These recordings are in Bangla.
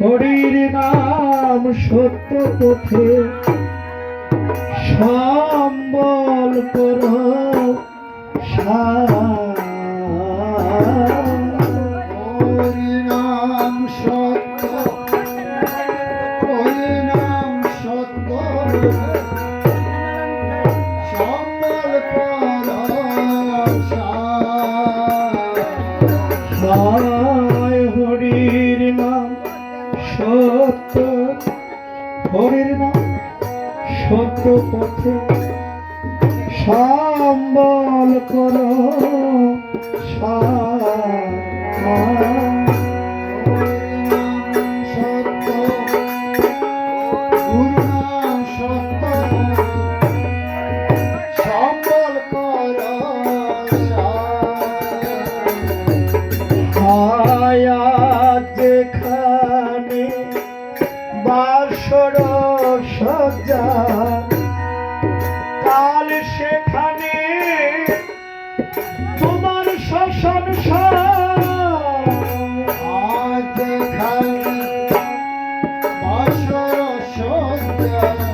হরির নাম সত্য পথে সম্বল কর। হরিনাম সত্য সত্য। সত্য ভোরের না সত্য পথে সম্বল করো সা সত্যা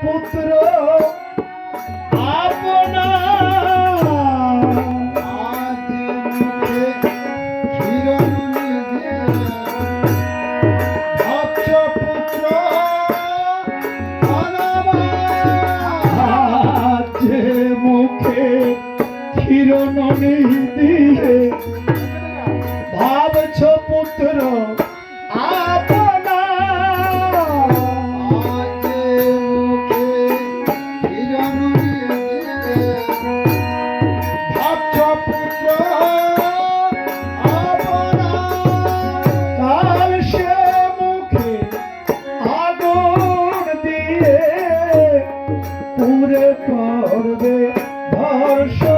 poderoso. উড়ে পড়বে ভরসা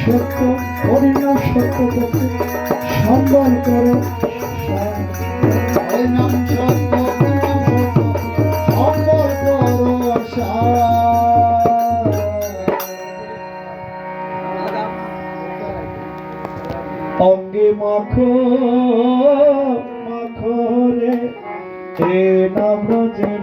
সত্য অন্য সত্য পথে সম্মান করো। অঙ্গে মাখ মাখরে এ নাম রজের